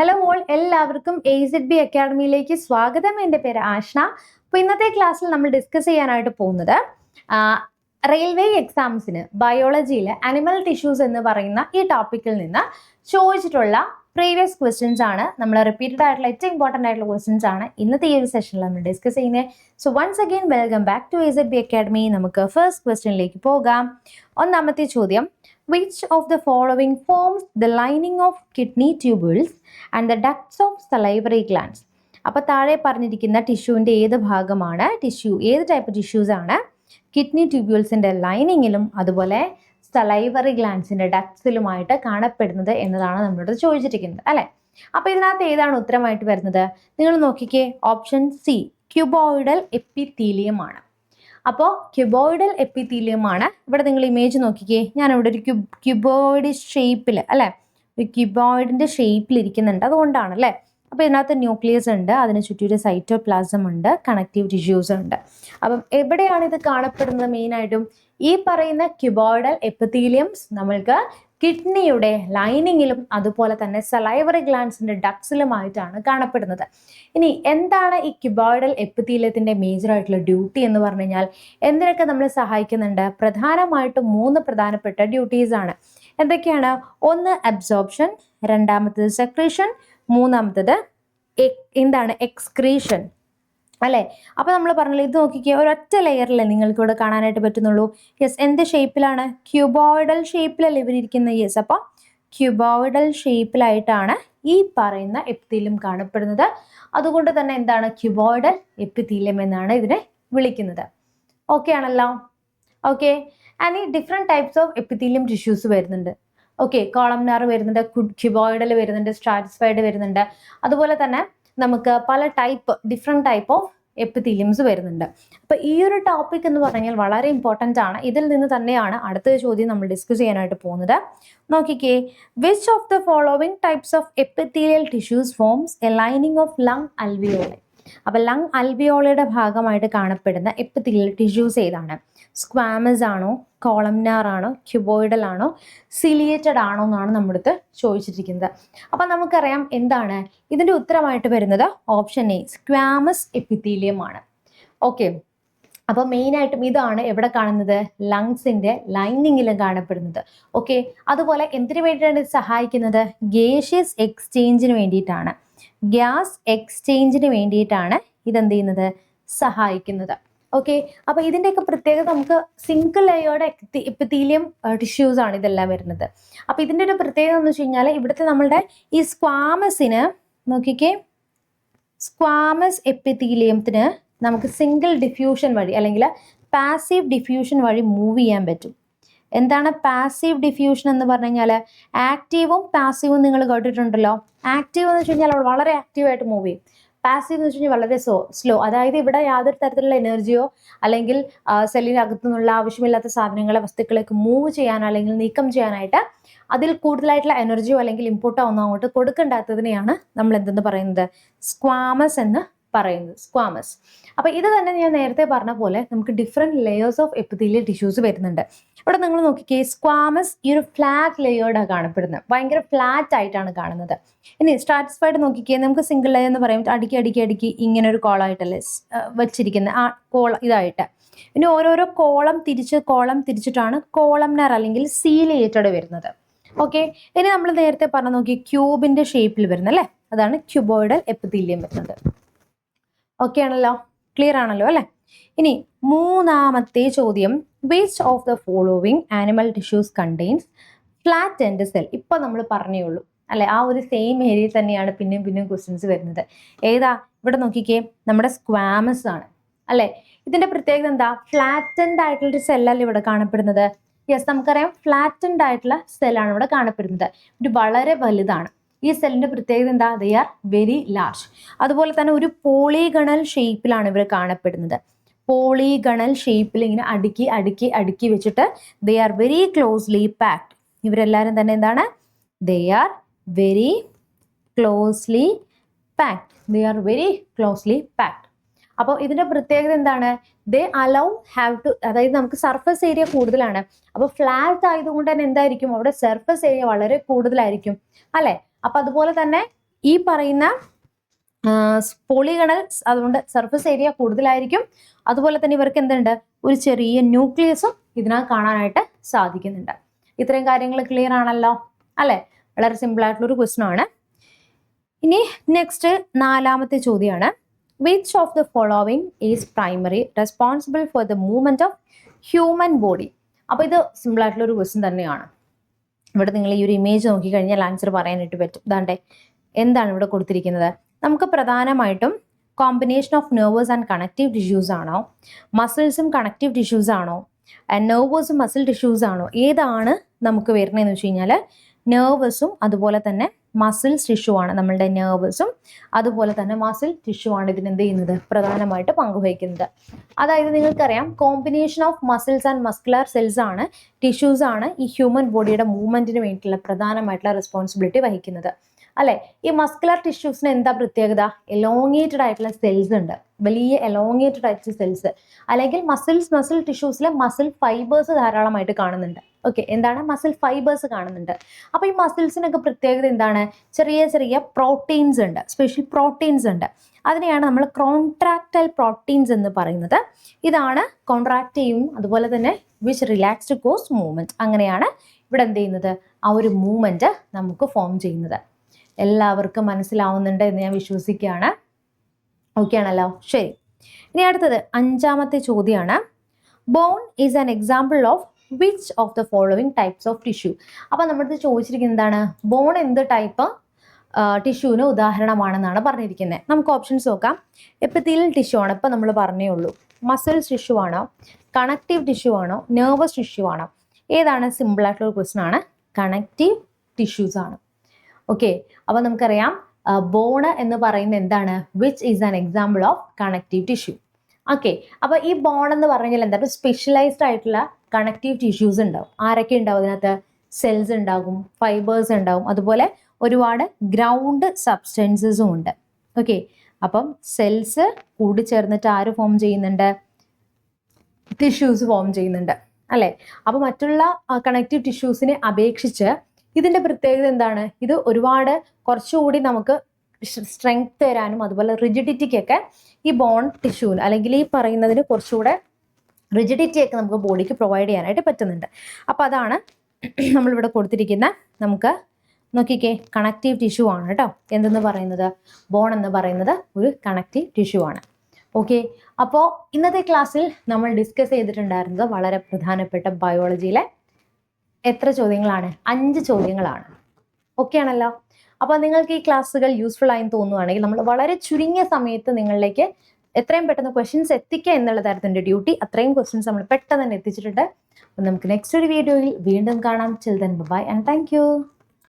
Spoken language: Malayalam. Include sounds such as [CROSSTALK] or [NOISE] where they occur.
ഹലോ മോൾ എല്ലാവർക്കും എ സെഡ് ബി അക്കാഡമിയിലേക്ക് സ്വാഗതം. എന്റെ പേര് ആഷ്ന. അപ്പോൾ ഇന്നത്തെ ക്ലാസ്സിൽ നമ്മൾ ഡിസ്കസ് ചെയ്യാനായിട്ട് പോകുന്നത് റെയിൽവേ എക്സാംസിന് ബയോളജിയിൽ അനിമൽ ടിഷ്യൂസ് എന്ന് പറയുന്ന ഈ ടോപ്പിക്കിൽ നിന്ന് ചോദിച്ചിട്ടുള്ള പ്രീവിയസ് ക്വസ്റ്റ്യൻസ് ആണ്. നമ്മൾ റിപ്പീറ്റഡ് ആയിട്ടുള്ള ഏറ്റവും ഇമ്പോർട്ടന്റ് ആയിട്ടുള്ള ക്വസ്റ്റ്യൻസ് ആണ് ഇന്നത്തെ ഈ ഒരു സെഷനിൽ നമ്മൾ ഡിസ്കസ് ചെയ്യുന്നത്. So once again welcome back to A B academy നമുക്ക് ഫസ്റ്റ് ക്വസ്റ്റ്യനിലേക്ക് പോകാം. ഒന്നാമത്തെ ചോദ്യം which of the following forms the lining of kidney tubules and the ducts of salivary glands അപ്പോൾ താഴെ പറഞ്ഞിരിക്കുന്ന ടിഷ്യൂവിന്റെ ഏത് ഭാഗമാണ്? ടിഷ്യൂ ഏത് ടൈപ്പ് ടിഷ്യൂസ് ആണ്? കിഡ്നി ട്യൂബ്യൂൾസിന്റെ ലൈനിങ്ങിലും അതുപോലെ സലൈവറി ഗ്ലാൻസിന്റെ ഡക്സിലുമായിട്ട് കാണപ്പെടുന്നത് എന്നതാണ് നമ്മളോട് ചോദിച്ചിരിക്കുന്നത് അല്ലേ? അപ്പോൾ ഇതിനകത്ത് ഏതാണ് ഉത്തരമായിട്ട് വരുന്നത്? നിങ്ങൾ നോക്കിക്കേ ഓപ്ഷൻ സി ക്യൂബോയിഡൽ എപ്പിത്തീലിയം ആണ്. അപ്പോൾ ക്യുബോയിഡൽ എപ്പിത്തീലിയം ആണ്. ഇവിടെ നിങ്ങൾ ഇമേജ് നോക്കിക്കേ. ഞാൻ ഇവിടെ ഒരു ക്യൂബ് ക്യുബോയിഡ് ഷേപ്പിൽ അല്ലേ? ഒരു ക്യുബോയിഡിന്റെ ഷേപ്പിൽ ഇരിക്കുന്നുണ്ട്. അതുകൊണ്ടാണ് അല്ലേ? അപ്പോൾ ഇതിനകത്ത് ന്യൂക്ലിയസ് ഉണ്ട് അതിന് ചുറ്റൊരു സൈറ്റോപ്ലാസം ഉണ്ട് കണക്റ്റീവ് ടിഷ്യൂസ് ഉണ്ട്. അപ്പം എവിടെയാണ് ഇത് കാണപ്പെടുന്നത് മെയിനായിട്ടും ഈ പറയുന്ന ക്യുബോയിഡൽ എപ്പിത്തീലിയംസ് നമ്മൾക്ക് കിഡ്നിയുടെ ലൈനിങ്ങിലും അതുപോലെ തന്നെ സലൈവറി ഗ്ലാൻസിന്റെ ഡക്സിലുമായിട്ടാണ് കാണപ്പെടുന്നത്. ഇനി എന്താണ് ഈ ക്യുബോയിഡൽ എപ്പിത്തീലിയത്തിന്റെ മേജർ ആയിട്ടുള്ള ഡ്യൂട്ടി എന്ന് പറഞ്ഞു കഴിഞ്ഞാൽ എന്തിനൊക്കെ നമ്മൾ സഹായിക്കുന്നുണ്ട്? പ്രധാനമായിട്ടും മൂന്ന് പ്രധാനപ്പെട്ട ഡ്യൂട്ടീസ് ആണ്. എന്തൊക്കെയാണ്? ഒന്ന് അബ്സോർപ്ഷൻ രണ്ടാമത്തത് സെക്രീഷൻ മൂന്നാമത്തത് എന്താണ്? എക്സ്ക്രീഷൻ അല്ലേ? അപ്പോൾ നമ്മൾ പറഞ്ഞല്ലോ ഇത് നോക്കിക്കേ ഒരൊറ്റ ലെയറിൽ നിങ്ങൾക്ക് ഇവിടെ കാണാനായിട്ട് പറ്റുന്നുള്ളൂ. യെസ് എന്ത് ഷേപ്പിലാണ് ക്യൂബോയിഡൽ ഷേപ്പിലല്ലേ ഇവരിയ്ക്കുന്നത് യെസ് അപ്പോൾ ക്യൂബോയിഡൽ ഷേപ്പിലായിട്ടാണ് ഈ പറയുന്ന എപ്പിത്തീലിയം കാണപ്പെടുന്നത്. അതുകൊണ്ട് തന്നെ എന്താണ്? ക്യൂബോയിഡൽ എപ്പിത്തീലിയം എന്നാണ് ഇതിനെ വിളിക്കുന്നത്. ഓക്കെ ആണല്ലോ? ഓക്കെ ആൻഡ് ഈ different types of epithelium tissues വരുന്നുണ്ട്. ഓക്കെ കോളംനാർ വരുന്നുണ്ട് ക്യൂബോയിഡൽ വരുന്നുണ്ട് സ്ട്രാറ്റിസ്ഫൈഡ് വരുന്നുണ്ട്. അതുപോലെ തന്നെ നമുക്ക് പല type different type of epitheliums വരുന്നുണ്ട്. അപ്പോൾ ഈ ഒരു ടോപ്പിക് എന്ന് പറഞ്ഞാൽ വളരെ ഇമ്പോർട്ടന്റ് ആണ്. ഇതിൽ നിന്ന് തന്നെയാണ് അടുത്ത ചോദ്യം നമ്മൾ ഡിസ്കസ് ചെയ്യാനായിട്ട് പോകുന്നത്. നോക്കിക്കേ which of the following types of epithelial tissues forms a lining of lung alveoli അപ്പോൾ ലങ് അൽവിയോളയുടെ ഭാഗമായിട്ട് കാണപ്പെടുന്ന എപ്പിത്തീലിയൽ ടിഷ്യൂസ് ഏതാണ്? സ്ക്വാമസ് ആണോ കോളംനാർ ആണോ ക്യൂബോയിഡൽ ആണോ സിലിയേറ്റഡ് ആണോ എന്നാണ് നമ്മുടെ ചോദിച്ചിരിക്കുന്നത്. അപ്പം നമുക്കറിയാം എന്താണ്? ഇതിന്റെ ഉത്തരമായിട്ട് വരുന്നത് ഓപ്ഷൻ എ സ്ക്വാമസ് എപ്പിത്തീലിയം ആണ്. ഓക്കെ അപ്പോൾ മെയിനായിട്ടും ഇതാണ് എവിടെ കാണുന്നത്? ലങ്സിന്റെ ലൈനിങ്ങിലും കാണപ്പെടുന്നത്. ഓക്കെ അതുപോലെ എന്തിനു വേണ്ടിയിട്ടാണ് ഇത് സഹായിക്കുന്നത്? ഗേഷ്യസ് എക്സ്ചേഞ്ചിന് വേണ്ടിയിട്ടാണ്. ഗ്യാസ് എക്സ്ചേഞ്ചിന് വേണ്ടിയിട്ടാണ് ഇതെന്ത് ചെയ്യുന്നത്? സഹായിക്കുന്നത്. ഓക്കെ അപ്പൊ ഇതിന്റെയൊക്കെ പ്രത്യേകത നമുക്ക് സിംഗിൾ ലെയേർഡ് എപ്പിത്തീലിയം ടിഷ്യൂസ് ആണ് ഇതെല്ലാം വരുന്നത്. അപ്പൊ ഇതിന്റെ ഒരു പ്രത്യേകത എന്ന് വെച്ച് കഴിഞ്ഞാൽ ഇവിടുത്തെ നമ്മളുടെ ഈ സ്ക്വാമസിന് നോക്കിക്കേ സ്ക്വാമസ് എപ്പിത്തീലിയത്തിന് നമുക്ക് സിംഗിൾ ഡിഫ്യൂഷൻ വഴി അല്ലെങ്കിൽ പാസീവ് ഡിഫ്യൂഷൻ വഴി മൂവ് ചെയ്യാൻ പറ്റും. എന്താണ് പാസീവ് ഡിഫ്യൂഷൻ എന്ന് പറഞ്ഞു കഴിഞ്ഞാൽ ആക്റ്റീവും പാസീവും നിങ്ങൾ കേട്ടിട്ടുണ്ടല്ലോ. ആക്റ്റീവ് എന്ന് വെച്ച് കഴിഞ്ഞാൽ വളരെ ആക്റ്റീവായിട്ട് മൂവ് ചെയ്യും. പാസീവ് എന്ന് വെച്ച് കഴിഞ്ഞാൽ വളരെ സോ സ്ലോ അതായത് ഇവിടെ യാതൊരു തരത്തിലുള്ള എനർജിയോ അല്ലെങ്കിൽ സെല്ലിനകത്തു നിന്നുള്ള ആവശ്യമില്ലാത്ത സാധനങ്ങളെ വസ്തുക്കളേക്ക് മൂവ് ചെയ്യാൻ അല്ലെങ്കിൽ നീക്കം ചെയ്യാനായിട്ട് അതിൽ കൂടുതലായിട്ടുള്ള എനർജിയോ അല്ലെങ്കിൽ ഇമ്പോർട്ടോ ഒന്നും അങ്ങോട്ട് കൊടുക്കണ്ടാത്തതിനെയാണ് നമ്മൾ എന്തെന്ന് പറയുന്നത്? സ്ക്വാമസ് എന്ന് പറയുന്നത്. സ്ക്വാമസ് അപ്പോൾ ഇത് തന്നെ ഞാൻ നേരത്തെ പറഞ്ഞ പോലെ നമുക്ക് different layers of epithelial tissues വരുന്നുണ്ട്. ഇവിടെ നിങ്ങൾ നോക്കിക്കേ സ്ക്വാമസ് ഈ ഒരു ഫ്ലാറ്റ് ലെയേർഡാണ് കാണപ്പെടുന്നത് ഭയങ്കര ഫ്ലാറ്റ് ആയിട്ടാണ് കാണുന്നത്. ഇനി സ്റ്റാറ്റിസ്ഫൈഡ് നോക്കിക്കേ നമുക്ക് സിംഗിൾ ലെയർ എന്ന് പറയുമ്പോൾ അടുക്കി അടുക്കി അടുക്കി ഇങ്ങനെ ഒരു കോളായിട്ടല്ലേ വെച്ചിരിക്കുന്നത് ആ കോൾ ഇതായിട്ട്. ഇനി ഓരോരോ കോളം തിരിച്ച് കോളം തിരിച്ചിട്ടാണ് കോളംനർ അല്ലെങ്കിൽ സീലിയേറ്റഡ് വരുന്നത്. ഓക്കെ ഇനി നമ്മൾ നേരത്തെ പറഞ്ഞു നോക്കി ക്യൂബിന്റെ ഷേപ്പിൽ വരുന്നത് അല്ലേ? അതാണ് ക്യൂബോയിഡൽ എപ്പിത്തീലിയം വരുന്നത്. ഓക്കെ ആണല്ലോ? ക്ലിയർ ആണല്ലോ അല്ലേ? ഇനി മൂന്നാമത്തെ ചോദ്യം. Waste of the following animal tissues contains flat and cell ഇപ്പം നമ്മൾ പറഞ്ഞേ ഉള്ളൂ. അല്ലെ? ആ ഒരു സെയിം ഏരിയയിൽ തന്നെയാണ് പിന്നെയും പിന്നെയും ക്വസ്റ്റ്യൻസ് വരുന്നത്. ഏതാ? ഇവിടെ നോക്കിക്കേ. നമ്മുടെ സ്ക്വാമസ് ആണ്. അല്ലെ? ഇതിന്റെ പ്രത്യേകത എന്താ? ഫ്ലാറ്റൻഡ് ആയിട്ടുള്ള ഒരു സെല്ലല്ല ഇവിടെ കാണപ്പെടുന്നത്? യെസ് നമുക്കറിയാം. ഫ്ലാറ്റൻഡ് ആയിട്ടുള്ള സെല്ലാണ് ഇവിടെ കാണപ്പെടുന്നത്. ഇത് വളരെ വലുതാണ്. ഈ സെല്ലിന്റെ പ്രത്യേകത എന്താ? ദേ ആർ വെരി ലാർജ് അതുപോലെ തന്നെ ഒരു പോളിഗണൽ ഷേപ്പിലാണ് ഇവർ കാണപ്പെടുന്നത്. പോളിഗണൽ ഷേപ്പിൽ ഇങ്ങനെ അടുക്കി അടുക്കി അടുക്കി വെച്ചിട്ട് they are very closely packed ഇവരെല്ലാവരും തന്നെ എന്താണ്? They are very closely packed they are very closely packed അപ്പോൾ ഇതിന്റെ പ്രത്യേകത എന്താണ്? ദേ അലൗ ഹാവ് ടു അതായത് നമുക്ക് സർഫസ് ഏരിയ കൂടുതലാണ്. അപ്പോൾ ഫ്ലാറ്റ് ആയതുകൊണ്ട് തന്നെ എന്തായിരിക്കും? അവിടെ സർഫസ് ഏരിയ വളരെ കൂടുതലായിരിക്കും. അല്ലേ? അപ്പം അതുപോലെ തന്നെ ഈ പറയുന്ന പോളിഗണൽസ് അതുകൊണ്ട് സർഫസ് ഏരിയ കൂടുതലായിരിക്കും. അതുപോലെ തന്നെ ഇവർക്ക് എന്തുണ്ട്? ഒരു ചെറിയ ന്യൂക്ലിയസും ഇതിനകത്ത് കാണാനായിട്ട് സാധിക്കുന്നുണ്ട്. ഇത്രയും കാര്യങ്ങൾ ക്ലിയർ ആണല്ലോ? അല്ലെ? വളരെ സിമ്പിൾ ആയിട്ടുള്ള ഒരു ക്വസ്റ്റൻ ആണ്. ഇനി നെക്സ്റ്റ് നാലാമത്തെ ചോദ്യമാണ് which of the following is primary responsible for the movement of human body അപ്പോൾ ഇത് സിമ്പിൾ ആയിട്ടുള്ള ഒരു ക്വസ്റ്റൻ തന്നെയാണ്. ഇവിടെ നിങ്ങൾ ഈ ഒരു ഇമേജ് നോക്കിക്കഴിഞ്ഞാൽ ആൻസർ പറയാനായിട്ട് പറ്റും. ഇതാണ്ടേ എന്താണ് ഇവിടെ കൊടുത്തിരിക്കുന്നത്? നമുക്ക് പ്രധാനമായിട്ടും combination of nervous and connective tissues ആണോ? മസിൽസും കണക്റ്റീവ് ടിഷ്യൂസ് ആണോ? നെർവസും മസിൽ ടിഷ്യൂസ് ആണോ? ഏതാണ് നമുക്ക് വരുന്നതെന്ന് വെച്ച് കഴിഞ്ഞാൽ നെർവസും അതുപോലെ തന്നെ മസിൽ ടിഷ്യൂ ആണ് നമ്മളുടെ നെർവസും അതുപോലെ തന്നെ മസിൽ ടിഷ്യൂ ആണ് ഇതിന് എന്ത് ചെയ്യുന്നത്? പ്രധാനമായിട്ട് പങ്കുവഹിക്കുന്നത്. അതായത് നിങ്ങൾക്കറിയാം combination of muscles and muscular cells ആണ് ടിഷ്യൂസ് ആണ് ഈ ഹ്യൂമൻ ബോഡിയുടെ മൂവ്മെന്റിന് വേണ്ടിയിട്ടുള്ള പ്രധാനമായിട്ടുള്ള റെസ്പോൺസിബിലിറ്റി വഹിക്കുന്നത്. അല്ലെ? ഈ മസ്കുലർ ടിഷ്യൂസിന് എന്താ പ്രത്യേകത? എലോങ്ങേറ്റഡ് ആയിട്ടുള്ള സെൽസ് ഉണ്ട്. വലിയ എലോങ്ങേറ്റഡ് ആയിട്ടുള്ള സെൽസ് അല്ലെങ്കിൽ മസിൽസ് മസിൽ ടിഷ്യൂസിലെ മസിൽ ഫൈബേഴ്സ് ധാരാളമായിട്ട് കാണുന്നുണ്ട്. ഓക്കെ എന്താണ്? മസിൽ ഫൈബേഴ്സ് കാണുന്നുണ്ട്. അപ്പോൾ ഈ മസിൽസിനൊക്കെ പ്രത്യേകത എന്താണ്? ചെറിയ ചെറിയ പ്രോട്ടീൻസ് ഉണ്ട്. സ്പെഷ്യൽ പ്രോട്ടീൻസ് ഉണ്ട്. അതിനെയാണ് നമ്മൾ കോൺട്രാക്ടൽ പ്രോട്ടീൻസ് എന്ന് പറയുന്നത്. ഇതാണ് കോൺട്രാക്ട് ചെയ്യും അതുപോലെ തന്നെ വിച്ച് റിലാക്സ്ഡ് കോസ് മൂവ്മെന്റ് അങ്ങനെയാണ് ഇവിടെ എന്ത് ചെയ്യുന്നത്? ആ ഒരു മൂവ്മെന്റ് നമുക്ക് ഫോം ചെയ്യുന്നത്. എല്ലാവർക്കും മനസ്സിലാവുന്നുണ്ട് എന്ന് ഞാൻ വിശ്വസിക്കുകയാണ്. ഓക്കെ ആണല്ലോ? ശരി. ഇനി അടുത്തത് അഞ്ചാമത്തെ ചോദ്യമാണ് bone is an example of which of the following types of tissue അപ്പോൾ നമ്മുടെ ചോദിച്ചിരിക്കുന്നത് എന്താണ്? ബോൺ എന്ത് ടൈപ്പ് ടിഷ്യൂവിന് ഉദാഹരണമാണെന്നാണ് പറഞ്ഞിരിക്കുന്നത് നമുക്ക് ഓപ്ഷൻസ് നോക്കാം. എപ്പിത്തീലിയൽ ടിഷ്യൂ ആണ് ഇപ്പം നമ്മൾ പറഞ്ഞേ ഉള്ളൂ. മസിൽസ് ടിഷ്യൂ ആണോ? കണക്റ്റീവ് ടിഷ്യൂ ആണോ? നെർവസ് ടിഷ്യൂ ആണോ? ഏതാണ്? ഒരു ക്വസ്റ്റൻ ആണ്. കണക്റ്റീവ് ടിഷ്യൂസ് ആണ്. ഓക്കെ അപ്പോൾ നമുക്കറിയാം ബോണ് എന്ന് പറയുന്നത് എന്താണ്? Which is an example of connective tissue okay അപ്പോൾ ഈ ബോൺ എന്ന് പറഞ്ഞാൽ എന്താ? സ്പെഷ്യലൈസ്ഡ് ആയിട്ടുള്ള കണക്റ്റീവ് ടിഷ്യൂസ് ഉണ്ടാവും. ആരൊക്കെ ഉണ്ടാവും അതിനകത്ത്? സെൽസ് ഉണ്ടാകും ഫൈബേഴ്സ് ഉണ്ടാവും അതുപോലെ ഒരുപാട് ഗ്രൗണ്ട് സബ്സ്റ്റൻസസും ഉണ്ട്. ഓക്കെ അപ്പം സെൽസ് കൂടിച്ചേർന്നിട്ട് ആര് ഫോം ചെയ്യുന്നുണ്ട്? ടിഷ്യൂസ് ഫോം ചെയ്യുന്നുണ്ട്. അല്ലേ? അപ്പോൾ മറ്റുള്ള കണക്റ്റീവ് ടിഷ്യൂസിനെ അപേക്ഷിച്ച് ഇതിന്റെ പ്രത്യേകത എന്താണ്? ഇത് ഒരുപാട് കുറച്ചുകൂടി നമുക്ക് സ്ട്രെങ്ത് തരാനും അതുപോലെ റിജിഡിറ്റിക്കൊക്കെ ഈ ബോൺ ടിഷ്യൂവിന് അല്ലെങ്കിൽ ഈ പറയുന്നതിന് കുറച്ചുകൂടെ റിജിഡിറ്റി ഒക്കെ നമുക്ക് ബോഡിക്ക് പ്രൊവൈഡ് ചെയ്യാനായിട്ട് പറ്റുന്നുണ്ട്. അപ്പോൾ അതാണ് [CLEARS THROAT] നമ്മളിവിടെ കൊടുത്തിരിക്കുന്ന നമുക്ക് നോക്കിക്കേ കണക്റ്റീവ് ടിഷ്യൂ ആണ് കേട്ടോ. എന്തെന്ന് പറയുന്നത്? ബോൺ എന്ന് പറയുന്നത് ഒരു കണക്റ്റീവ് ടിഷ്യൂ ആണ്. ഓക്കെ? അപ്പോൾ ഇന്നത്തെ ക്ലാസ്സിൽ നമ്മൾ ഡിസ്കസ് ചെയ്തിട്ടുണ്ടായിരുന്നത് വളരെ പ്രധാനപ്പെട്ട ബയോളജിയിലെ എത്ര ചോദ്യങ്ങളാണ്? അഞ്ച് ചോദ്യങ്ങളാണ്. ഓക്കെ ആണല്ലോ? അപ്പോൾ നിങ്ങൾക്ക് ഈ ക്ലാസ്സുകൾ യൂസ്ഫുൾ ആയി തോന്നുവാണെങ്കിൽ നമ്മൾ വളരെ ചുരുങ്ങിയ സമയത്ത് നിങ്ങളിലേക്ക് എത്രയും പെട്ടെന്ന് ക്വസ്റ്റ്യൻസ് എത്തിക്കുക എന്നുള്ള തരത്തിന്റെ ഡ്യൂട്ടി അത്രയും ക്വസ്റ്റ്യൻസ് നമ്മൾ പെട്ടെന്ന് തന്നെ എത്തിച്ചിട്ടുണ്ട്. നമുക്ക് നെക്സ്റ്റ് ഒരു വീഡിയോയിൽ വീണ്ടും കാണാം. Children by and thank